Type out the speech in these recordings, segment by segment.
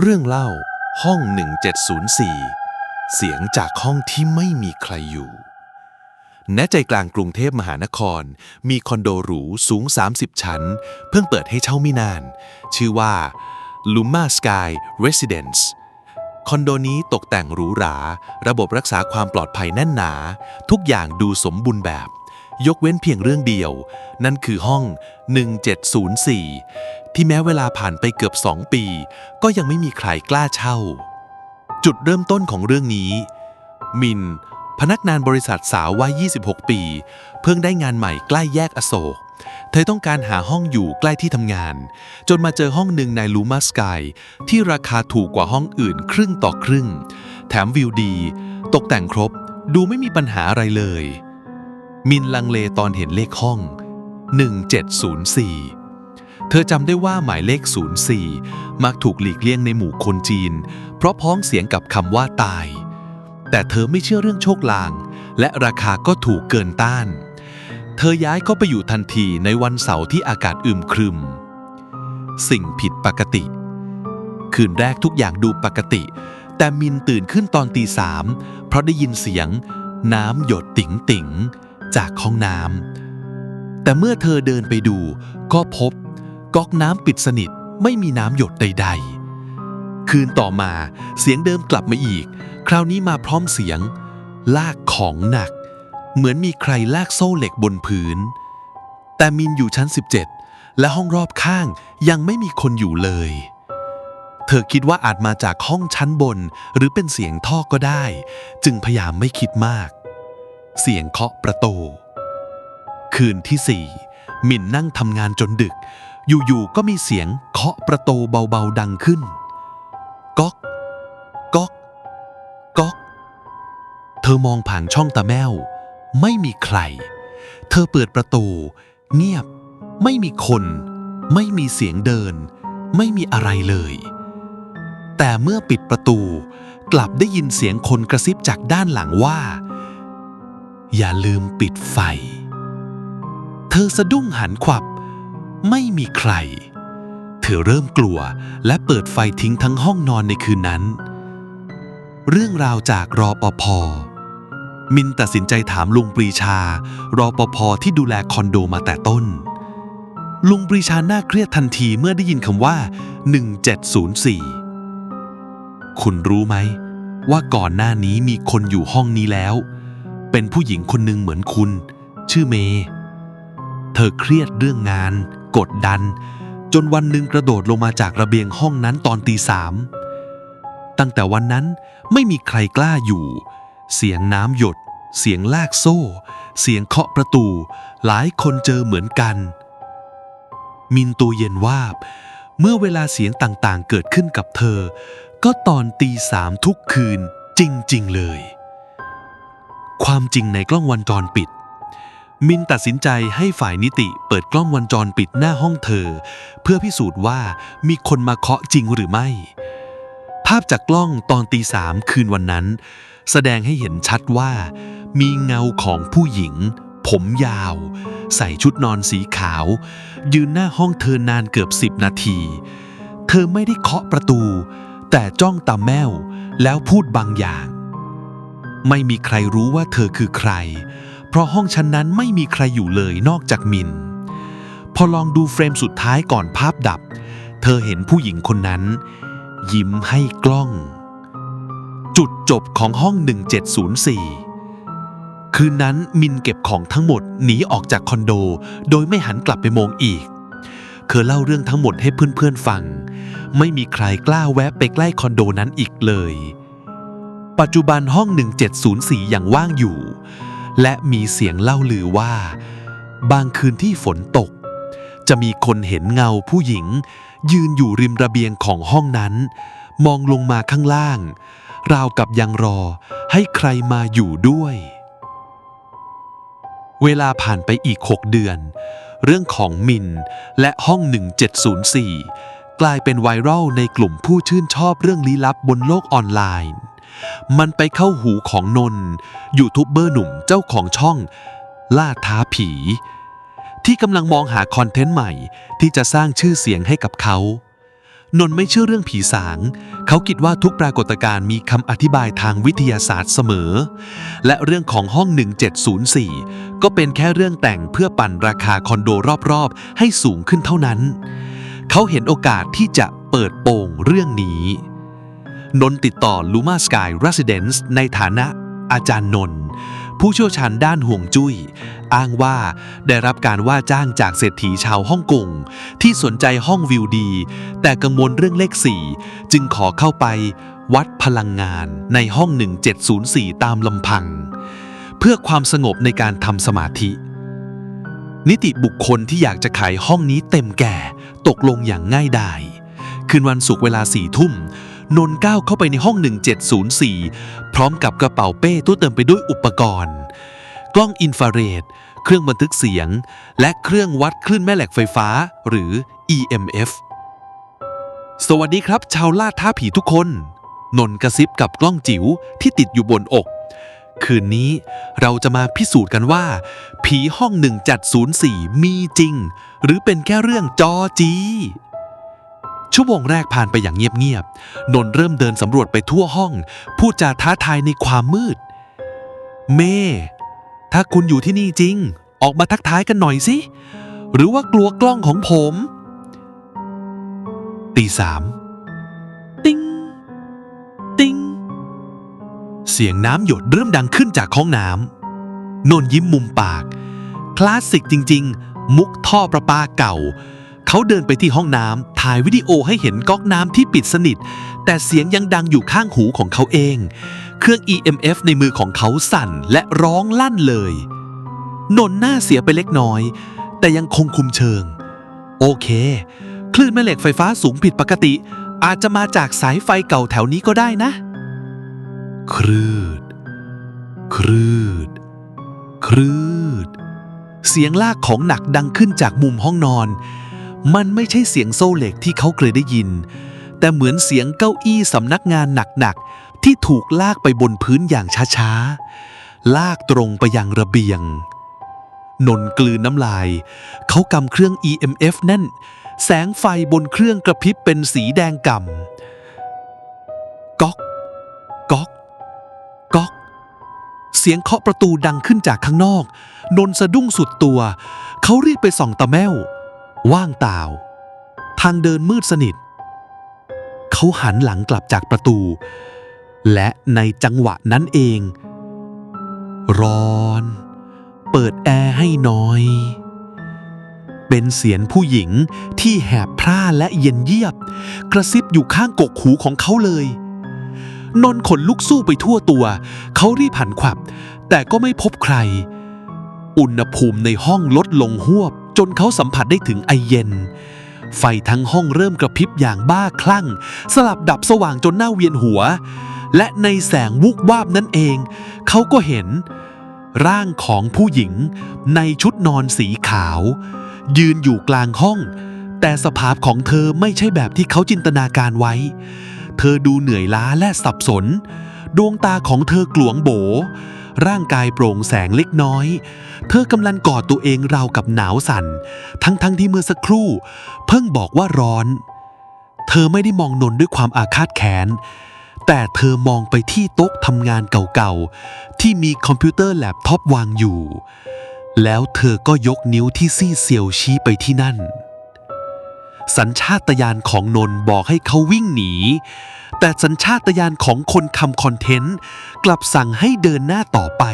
เรื่องเล่าห้อง 1704 เสียงจากห้องที่ไม่มีใครอยู่ ณ ใจกลางกรุงเทพมหานคร มีคอนโดหรูสูง 30 ชั้น เพิ่งเปิดให้เช่าไม่นาน ชื่อว่า Luma Sky Residence คอนโดนี้ตกแต่งหรูหรา ระบบรักษาความปลอดภัยแน่นหนา ทุกอย่างดูสมบูรณ์แบบ ยกเว้นเพียงเรื่องเดียว นั่นคือห้อง 1704 ที่แม้เวลาผ่านไปเกือบ2ปี ก็ยังไม่มีใครกล้าเช่า จุดเริ่มต้นของเรื่องนี้ มิน พนักงานบริษัทสาววัย 26 ปี เพิ่งได้งานใหม่ใกล้แยกอโศก เธอต้องการหาห้องอยู่ใกล้ที่ทำงาน จนมาเจอห้องหนึ่งในลูมาสกายที่ราคาถูกกว่าห้องอื่นครึ่งต่อครึ่ง แถมวิวดี ตกแต่งครบ ดูไม่มีปัญหาอะไรเลย มินลังเลตอนเห็นเลขห้อง 1704 เธอจำได้ว่าหมายเลข 04 มักถูกหลีกเลี่ยงในหมู่คนจีน เพราะพ้องเสียงกับคำว่าตาย แต่เธอไม่เชื่อเรื่องโชคลาง และราคาก็ถูกเกินต้าน เธอย้ายเข้าไปอยู่ทันทีในวันเสาร์ที่อากาศอึมครึม สิ่งผิดปกติ คืนแรกทุกอย่างดูปกติ แต่มินตื่นขึ้นตอนตีสามเพราะได้ยินเสียงน้ำหยดติ๋งติ๋งๆ จากห้องน้ำแต่เมื่อเธอเดินไปดูก็พบก๊อกน้ำปิดสนิทไม่มีน้ำหยดใด ๆ คืนต่อมาเสียงเดิมกลับมาอีก คราวนี้มาพร้อมเสียง ลากของหนัก เหมือนมีใครลากโซ่เหล็กบนพื้น แต่มินอยู่ชั้น 17 และห้องรอบข้างยังไม่มีคนอยู่เลย เธอคิดว่าอาจมาจากห้องชั้นบน หรือเป็นเสียงท่อก็ได้ จึงพยายามไม่คิดมาก เสียงเคาะประตู คืนที่สี่มินนั่งทำงานจนดึก อยู่ๆก็มีเสียงเคาะประตูเบาๆดังขึ้น ก๊อก ก๊อก ก๊อก เธอมองผ่านช่องตาแมว ไม่มีใคร เธอเปิดประตู เงียบ ไม่มีคน ไม่มีเสียงเดิน ไม่มีอะไรเลย แต่เมื่อปิดประตูกลับได้ยินเสียงคนกระซิบจากด้านหลังว่า อย่าลืมปิดไฟ เธอสะดุ้งหันขวับ ไม่มีใคร เธอเริ่มกลัวและเปิดไฟทิ้งทั้งห้องนอนในคืนนั้น เรื่องราวจากรอปภมินตัดสินใจถามลุงปรีชา รอปภที่ดูแลคอนโดมาแต่ต้น ลุงปรีชาหน้าเครียดทันทีเมื่อได้ยินคำว่า 1704 คุณรู้ไหม ว่าก่อนหน้านี้มีคนอยู่ห้องนี้แล้ว เป็นผู้หญิงคนหนึ่งเหมือนคุณ ชื่อเมย์เธอเครียดเรื่องงาน กดดัน จนวันหนึ่งกระโดดลงมาจากระเบียงห้องนั้นตอนตีสามตั้งแต่วันนั้นไม่มีใครกล้าอยู่ เสียงน้ำหยด เสียงลากโซ่ เสียงเคาะประตู หลายคนเจอเหมือนกัน มินตัวเย็นวาบ เมื่อเวลาเสียงต่างๆ เกิดขึ้นกับเธอ ก็ตอนตีสามทุกคืนจริง ๆ เลย ความจริงในกล้องวงจรปิด มินตัดสินใจให้ฝ่ายนิติเปิดกล้องวงจรปิดหน้าห้องเธอ เพื่อพิสูจน์ว่ามีคนมาเคาะจริงหรือไม่ ภาพจากกล้องตอนตีสามคืนวันนั้น แสดงให้เห็นชัดว่า มีเงาของผู้หญิง ผมยาว ใส่ชุดนอนสีขาว ยืนหน้าห้องเธอนานเกือบสิบนาที เธอไม่ได้เคาะประตู แต่จ้องตาแมวแล้วพูดบางอย่าง ไม่มีใครรู้ว่าเธอคือใคร เพราะห้องชั้นนั้นไม่มีใครอยู่เลยนอกจากมิน พอลองดูเฟรมสุดท้ายก่อนภาพดับ เธอเห็นผู้หญิงคนนั้น ยิ้มให้กล้อง จุดจบของห้อง 1704 คืนนั้นมินเก็บของทั้งหมดหนีออกจากคอนโด โดยไม่หันกลับไปมองอีก เธอเล่าเรื่องทั้งหมดให้เพื่อนๆฟัง ไม่มีใครกล้าแวะไปใกล้คอนโดนั้นอีกเลย ปัจจุบันห้อง 1704ยังว่างอยู่ และมีเสียงเล่าลือว่า บางคืนที่ฝนตก จะมีคนเห็นเงาผู้หญิง ยืนอยู่ริมระเบียงของห้องนั้น มองลงมาข้างล่าง ราวกับยังรอให้ใครมาอยู่ด้วย เวลาผ่านไปอีก 6 เดือน เรื่องของมินและห้อง 1704 กลายเป็นไวรัลในกลุ่มผู้ชื่นชอบเรื่องลี้ลับบนโลกออนไลน์ มันไปเข้าหูของนนท์ยูทูบเบอร์หนุ่มเจ้าของช่อง ล่าท้าผี ที่กำลังมองหาคอนเทนต์ใหม่ที่จะสร้างชื่อเสียงให้กับเขา นนท์ไม่เชื่อเรื่องผีสาง เขาคิดว่าทุกปรากฏการณ์มีคำอธิบายทางวิทยาศาสตร์เสมอ และเรื่องของห้อง 1704 ก็เป็นแค่เรื่องแต่งเพื่อปั่นราคาคอนโดรอบๆ ให้สูงขึ้นเท่านั้น เขาเห็นโอกาสที่จะเปิดโปงเรื่องนี้ นนติดต่อ Luma Sky Residence ในฐานะอาจารย์นน ผู้เชี่ยวชาญด้านห่วงจุย้ย อ้างว่าได้รับการว่าจ้างจากเศรษฐีชาวฮ่องกงที่สนใจห้องวิวดี แต่กังวลเรื่องเลข4จึงขอเข้าไปวัดพลังงานในห้อง 1704 ตามลำพัง เพื่อความสงบในการทำสมาธิ นิติบุคคลที่อยากจะขายห้องนี้เต็มแก่ ตกลงอย่างง่ายดายคืนวันศุกร์เวลาสี่ทุ่ม นน์ก้าวเข้าไปในห้อง 1704 พร้อมกับกระเป๋าเป้ตู้เติมไปด้วยอุปกรณ์ กล้องอินฟราเรด เครื่องบันทึกเสียง และเครื่องวัดคลื่นแม่เหล็กไฟฟ้า หรือ EMF สวัสดีครับ ชาวล่าท้าผีทุกคน นน์กระซิบกับกล้องจิ๋วที่ติดอยู่บนอก คืนนี้เราจะมาพิสูจน์กันว่า ผีห้อง 1704 มีจริง หรือเป็นแค่เรื่องจอจี ชั่วโมงแรกผ่านไปอย่างเงียบๆ นนท์เริ่มเดินสำรวจไปทั่วห้อง พูดจาท้าทายในความมืด เม ถ้าคุณอยู่ที่นี่จริง ออกมาทักทายกันหน่อยสิ หรือว่ากลัวกล้องของผม ตีสามติ้ง ติ้ง เสียงน้ำหยดเริ่มดังขึ้นจากห้องน้ำ นนท์ยิ้มมุมปาก คลาสสิกจริง ๆ มุกท่อประปาเก่า เขาเดินไปที่ห้องน้ำถ่ายวิดีโอให้เห็นก๊อกน้ำที่ปิดสนิท แต่เสียงยังดังอยู่ข้างหูของเขาเอง เครื่อง EMF ในมือของเขาสั่นและร้องลั่นเลย นนท์หน้าเสียไปเล็กน้อย แต่ยังคงคุมเชิง โอเค คลื่นแม่เหล็กไฟฟ้าสูงผิดปกติ อาจจะมาจากสายไฟเก่าแถวนี้ก็ได้นะ ครืด ครืด ครืด เสียงลากของหนักดังขึ้นจากมุมห้องนอน มันไม่ใช่เสียงโซ่เหล็กที่เขาเคยได้ยิน แต่เหมือนเสียงเก้าอี้สำนักงานหนักๆ ที่ถูกลากไปบนพื้นอย่างช้าๆ ลากตรงไปยังระเบียง นนกลืนน้ำลาย เขากำเครื่อง EMF แน่น แสงไฟบนเครื่องกระพริบเป็นสีแดงก่ำก๊อก ก๊อก ก๊อก เสียงเคาะประตูดังขึ้นจากข้างนอก นนสะดุ้งสุดตัว เขารีบไปส่องตะแมว ว่างเปล่า ทางเดินมืดสนิท เขาหันหลังกลับจากประตู และในจังหวะนั้นเอง ร้อน เปิดแอร์ให้น่อย เป็นเสียงผู้หญิงที่แหบพร่าและเย็นเยียบ กระซิบอยู่ข้างกกหูของเขาเลย นนขนลุกสู้ไปทั่วตัว เขารีบหันขวับ แต่ก็ไม่พบใคร อุณหภูมิในห้องลดลงหวบ จนเขาสัมผัสได้ถึงไอเย็น ไฟทั้งห้องเริ่มกระพริบอย่างบ้าคลั่ง สลับดับสว่างจนหน้าเวียนหัว และในแสงวุกวาบนั่นเอง เขาก็เห็น ร่างของผู้หญิง ในชุดนอนสีขาว ยืนอยู่กลางห้อง แต่สภาพของเธอไม่ใช่แบบที่เขาจินตนาการไว้ เธอดูเหนื่อยล้าและสับสน ดวงตาของเธอกลวงโบ ร่างกายโปร่งแสงเล็กน้อย เธอกำลังกอดตัวเองราวกับหนาวสั่น ทั้งๆทที่เมื่อสักครู่ เพิ่งบอกว่าร้อน เธอไม่ได้มองนนด้วยความอาฆาตแค้นแต่เธอมองไปที่โต๊ะทำงานเก่าๆ ที่มีคอมพิวเตอร์แล็ปท็อปวางอยู่ แล้วเธอก็ยกนิ้วที่ซี่เซียวชี้ไปที่นั่น สัญชาตญาณของนนท์บอกให้เขาวิ่งหนี แต่สัญชาตญาณของคนทำคอนเทนต์ กลับสั่งให้เดินหน้าต่อไป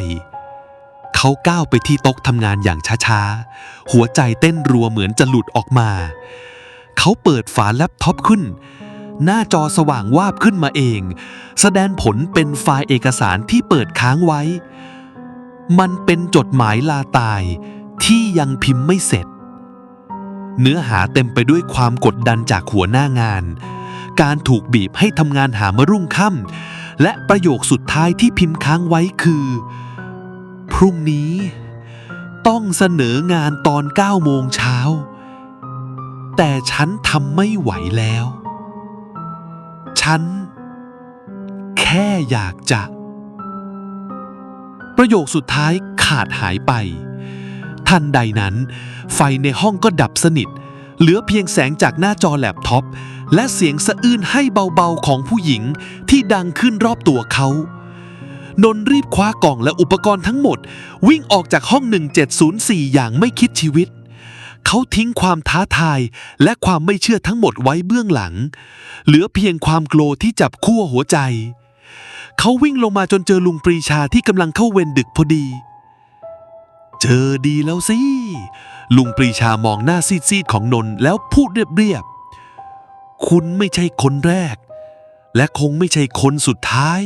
เขาก้าวไปที่โต๊ะทำงานอย่างช้าๆ หัวใจเต้นรัวเหมือนจะหลุดออกมา เขาเปิดฝาแล็ปท็อปขึ้น หน้าจอสว่างวาบขึ้นมาเอง แสดงผลเป็นไฟล์เอกสารที่เปิดค้างไว้ มันเป็นจดหมายลาตายที่ยังพิมพ์ไม่เสร็จ เนื้อหาเต็มไปด้วยความกดดันจากหัวหน้างาน การถูกบีบให้ทำงานหามรุ่งค่ำและประโยคสุดท้ายที่พิมพ์ค้างไว้คือ พรุ่งนี้ ต้องเสนองานตอน9โมงเช้า แต่ฉันทำไม่ไหวแล้ว ฉัน แค่อยากจะ ประโยคสุดท้ายขาดหายไป ทันใดนั้น ไฟในห้องก็ดับสนิทเหลือเพียงแสงจากหน้าจอแล็ปท็อป และเสียงสะอื้นให้เบาๆของผู้หญิงที่ดังขึ้นรอบตัวเขา นนท์รีบคว้ากล่องและอุปกรณ์ทั้งหมด วิ่งออกจากห้อง 1704 อย่างไม่คิดชีวิต เขาทิ้งความท้าทายและความไม่เชื่อทั้งหมดไว้เบื้องหลัง เหลือเพียงความโกรธที่จับขั้วหัวใจ เขาวิ่งลงมาจนเจอลุงปรีชาที่กำลังเข้าเวรดึกพอดี เจอดีแล้วสิ ลุงปรีชามองหน้าซีดๆของนนท์แล้วพูดเรียบๆ คุณไม่ใช่คนแรก และคงไม่ใช่คนสุดท้าย